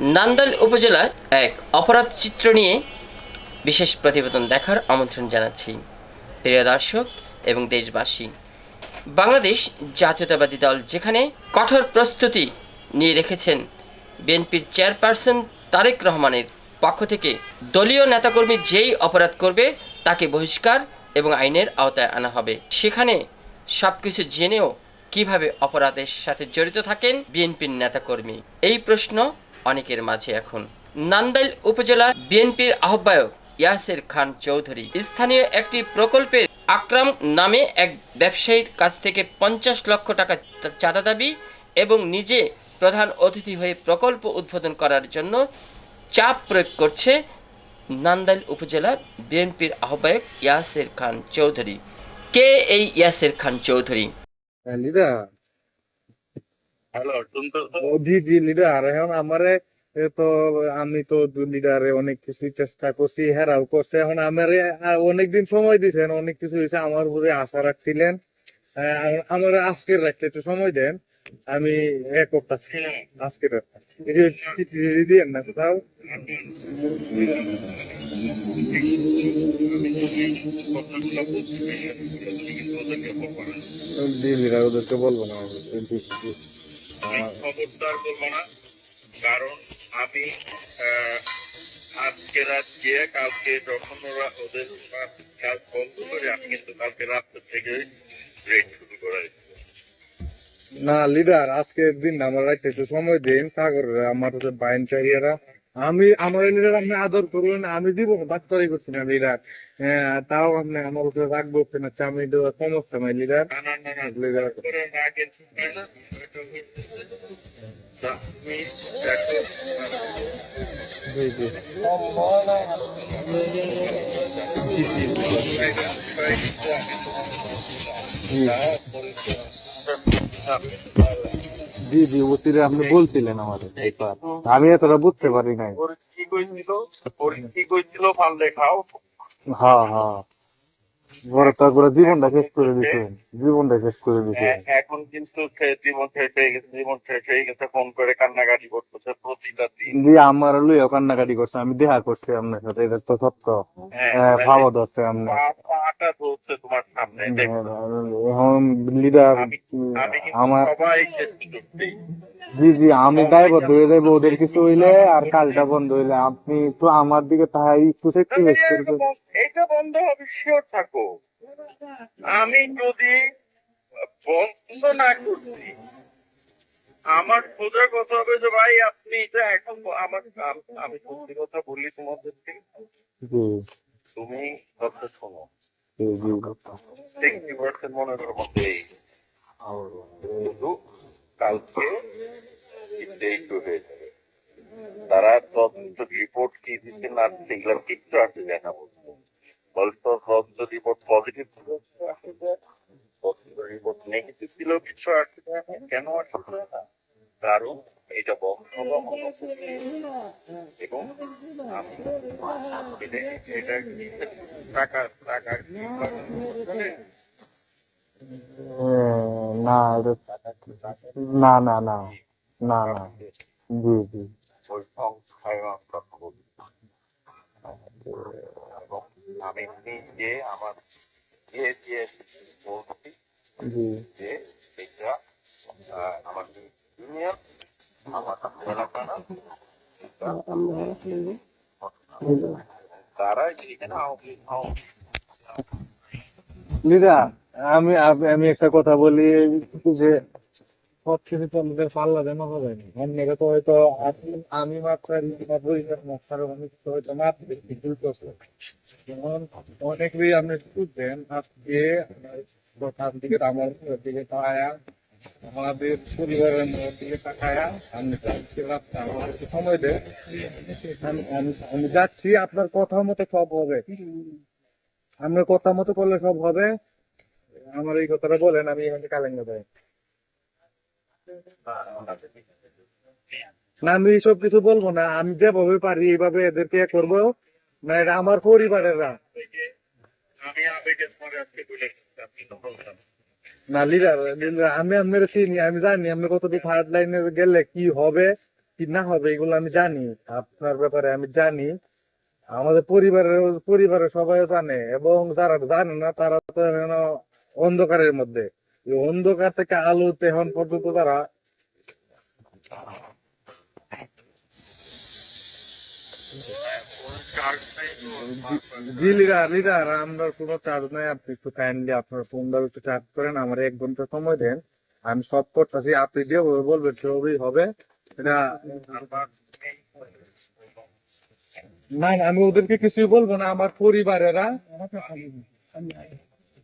নান্দাইল উপজেলার এক অপরাধ চিত্র নিয়ে বিশেষ প্রতিবেদন দেখার আমন্ত্রণ জানাচ্ছি। প্রিয় দর্শক এবং দেশবাসী, বাংলাদেশ জাতীয়তাবাদী দল যেখানে কঠোর প্রস্তুতি নিয়ে রেখেছেন, বিএনপির চেয়ারপারসন তারেক রহমানের পক্ষ থেকে দলীয় নেতাকর্মী যেই অপরাধ করবে তাকে বহিষ্কার এবং আইনের আওতায় আনা হবে। সেখানে সব কিছু জেনেও কীভাবে অপরাধের সাথে জড়িত থাকেন বিএনপির নেতাকর্মী? এই প্রশ্ন অনেকের মাঝে এখন। নান্দাইল উপজেলা বিএনপির আহ্বায়ক ইয়াসির খান চৌধুরী স্থানীয় একটি প্রকল্পের আকরাম নামে এক ব্যবসায়ীর কাছ থেকে পঞ্চাশ লক্ষ টাকা চাঁদা দাবি এবং নিজে প্রধান অতিথি হয়ে প্রকল্প উদ্বোধন করার জন্য চাপ প্রয়োগ করছে নান্দাইল উপজেলা বিএনপির আহ্বায়ক ইয়াসির খান চৌধুরী। কে এই ইয়াসির খান চৌধুরী? লিডার। হ্যালো ও জি জি লিডার এখন আমারে তো আমি তো লিডারে অনেক কিছু চেষ্টা করছি হেরাও করছে এখন আমারে অনেকদিন সময় দিছেন অনেক কিছু হয়েছে আমার উপরে আশা রাখছিলেন আমার আজকের রাখতে একটু সময় দেন আমি এ করতেছি আজকের দিয়েন না কোথাও ওদেরকে বলব না জি। খবরদার করব না কারণ আমি আজকে রাত কালকে যখন ওরা ওদের করে, আমি কিন্তু কালকে রাত্র থেকে শুরু করাই না লিডার আজকের দিন আমার একটু সময় দিন, সাগর, আমার হচ্ছে বাইন চাহিয়ারা আমি আমার লিডার আপনি আদর করুন আমি দিব ডাক্তারি করছি না লিডার। হ্যাঁ তাও আপনি আমার উপরে রাগ রাখব কিনা আমি সমস্যা নাই লিডার। লিডার জি জি জি আপনি বলছিলেন আমাদের আমি এতটা বুঝতে পারি নাই। ওর কি কইছিল ওর কি কইছিল ফালদে খাও হ্যাঁ হ্যাঁ। পরে তারপরে জীবনটা শেষ করে দিচ্ছেন জীবনটা শেষ করে দিচ্ছেন এখন কিন্তু সে জীবন শেষ হয়ে গেছে জীবন শেষ হয়ে গেছে ফোন করে কান্নাকাটি করতেছে প্রতিটা দিন। জি আমার লইয়া কান্নাকাটি করছে আমি দেখা করছি আপনার সাথে এটা তো সত্য। হ্যাঁ, হ্যাঁ, ভাবা ধরছে আপনি পাটা ধরছে তোমার সামনে এখন লিডার আমার জি জি আমি দায়বদ্ধ হয়ে যাব। ওদের কিছু হইলে আর কালটা বন্ধ হইলে। আপনি তো আমার দিকে তাই একটু সেক্রিফাইস করবেন। এটা বন্ধ হবে শিওর থাকো। আমি যদি বন্ধ না করছি আমার সোজা কথা হবে যে ভাই আপনি এটা এখন আমার আমি সত্যি কথা বলি তোমাদেরকে। তুমি কথা শোনো। সিক্সটি পার্সেন্ট মনে করো শুধু কালকে ডেট হয়ে যাবে। তারা তদন্ত রিপোর্ট কি দিচ্ছে না কিচ্ছু আসে যায় না বলতে। বলতো তদন্ত রিপোর্ট পজিটিভ ছিল রিপোর্ট নেগেটিভ ছিল, কিছু না। কেন আসে না? কারণ এটা বন্ধ এবং আমি এটা- টাকা টাকা। না এটা না না না না না জি জি ওই সংস্থায় আমরা করি এবং আমি নিজে আমার দিয়ে দিয়ে বলছি জি যে এটা আহ, আমার ইউনিয়ন আমার এলাকা না তারা এখানে আওয়ামী আওয়ামী লিডা আমি আমি একটা কথা বলি, যে সব কিছু তো আমাদের পাল্লা দেওয়া হবে না তো হয়তো আমি- মাত্র অনেক হয়তো মাত্র যেমন অনেকেই আপনি বুঝবেন আজকে প্রধান দিকে আমার দিকে তাকায়া, আমাদের পরিবারের দিকে তাকায়া যাচ্ছি সময় আমি- আমি যাচ্ছি, আপনার কথা মতো সব হবে। আপনার কথা মতো করলে সব হবে। আমার এই কথাটা বলেন, আমি এখানে কালেঙ্গা দেয়। না, আমি সব কিছু বলব না, আমি যেভাবে পারি এইভাবে এদেরকে করব। না, এটা আমার পরিবারের। না আমি লিডার আমি আপনার চিনি, আমি জানি আপনি কতটুকু হার্ড লাইনে গেলে কি হবে, কি না হবে, এগুলো আমি জানি। আপনার ব্যাপারে আমি জানি। আমাদের পরিবারের পরিবারের সবাই জানে, এবং যারা জানে না, তারা তো অন্ধকারের মধ্যে অন্ধকার থেকে আলোতে এখন পর্যন্ত তারা কোনো চার্জ নাই আপনি চার্জ করেন আমার এক সময় দেন আমি সব আপনি যেভাবে বলবেন হবে এটা না আমি ওদেরকে কিছুই বলব না আমার পরিবারেরা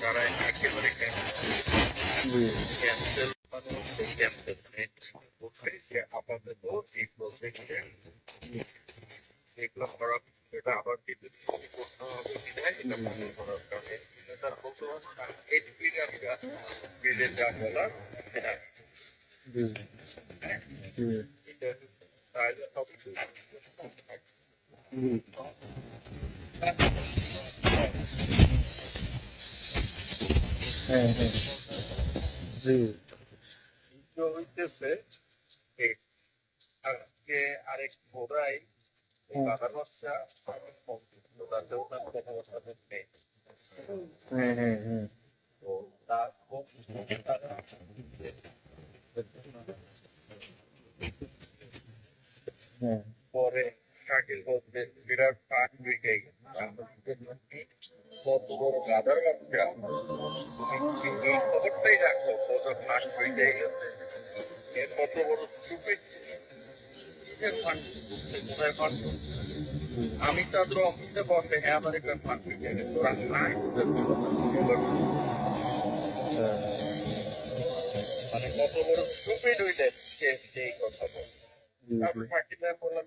তারা একেবারে ক্যান্সেল ক্যান্সেল করবে যে আপাতত এই প্রজেক্টে এগুলো করা এটা আবার বিদ্যুৎ করতে হবে বিধায় এটা বন্ধ করার কারণে তার বর্তমান এইচপির একটা বিলের যা বলার সেটা এটা তাহলে হবে হ্যাঁ হ্যাঁ জি তো হইতেছে আজকে আরেক ঘোড়াই বাবার বাচ্চা তাতেও তার কথাবার্তা নেই। হ্যাঁ হ্যাঁ হ্যাঁ। তো তার খুব হ্যাঁ। পরে শাকিল বলতে বিরাট বিকে আমি তাদের অফিসে বসে আমেরিকান হয়ে মানে কত বড় স্টুপিড হইলে সে সেই কথা বলে বললাম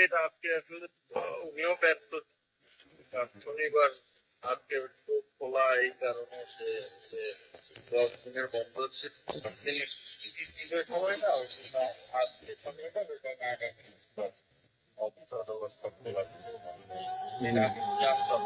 কালকে আজকে আসলে উনিও ব্যস্ত আর শনিবার আজকে একটু খোলা এই কারণে সে সে দশ দিনের বন্ধ ছিল তিনি ঈদের সময় না ওটা আজকে সময়টা ওটা আগামী অফিস ব্যবস্থা খোলা এটা আমি জানতাম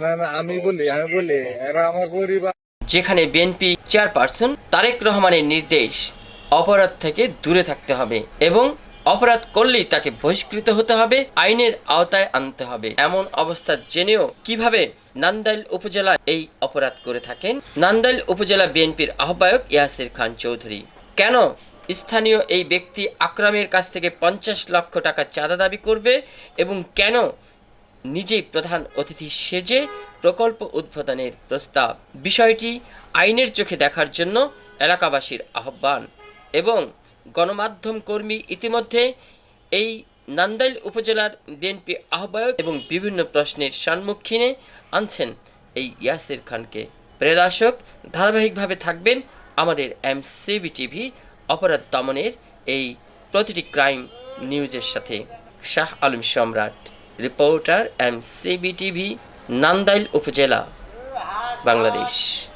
না না, আমি বলি আমি বলি আমার পরিবার যেখানে বিএনপি চেয়ারপারসন তারেক রহমানের নির্দেশ অপরাধ থেকে দূরে থাকতে হবে এবং অপরাধ করলেই তাকে বহিষ্কৃত হতে হবে, আইনের আওতায় আনতে হবে। এমন অবস্থা জেনেও কীভাবে নান্দাইল উপজেলা এই অপরাধ করে থাকেন? নান্দাইল উপজেলা বিএনপির আহ্বায়ক ইয়াসির খান চৌধুরী। কেন স্থানীয় এই ব্যক্তি আকরামের কাছ থেকে পঞ্চাশ লক্ষ টাকা চাঁদা দাবি করবে এবং কেন নিজেই প্রধান অতিথি সেজে প্রকল্প উদ্বোধনের প্রস্তাব? বিষয়টি আইনের চোখে দেখার জন্য এলাকাবাসীর আহ্বান। এবং গণমাধ্যম কর্মী ইতিমধ্যে এই নান্দাইল উপজেলার বিএনপি আহ্বায়ক এবং বিভিন্ন প্রশ্নের সম্মুখীনে আনছেন এই ইয়াসির খানকে। প্রিয় দর্শক, ধারাবাহিকভাবে থাকবেন আমাদের এমসিবি টিভি অপরাধ দমনের এই প্রতিটি ক্রাইম নিউজের সাথে। শাহ আলম সম্রাট, রিপোর্টার এমসিবি টিভি, নান্দাইল উপজেলা, বাংলাদেশ।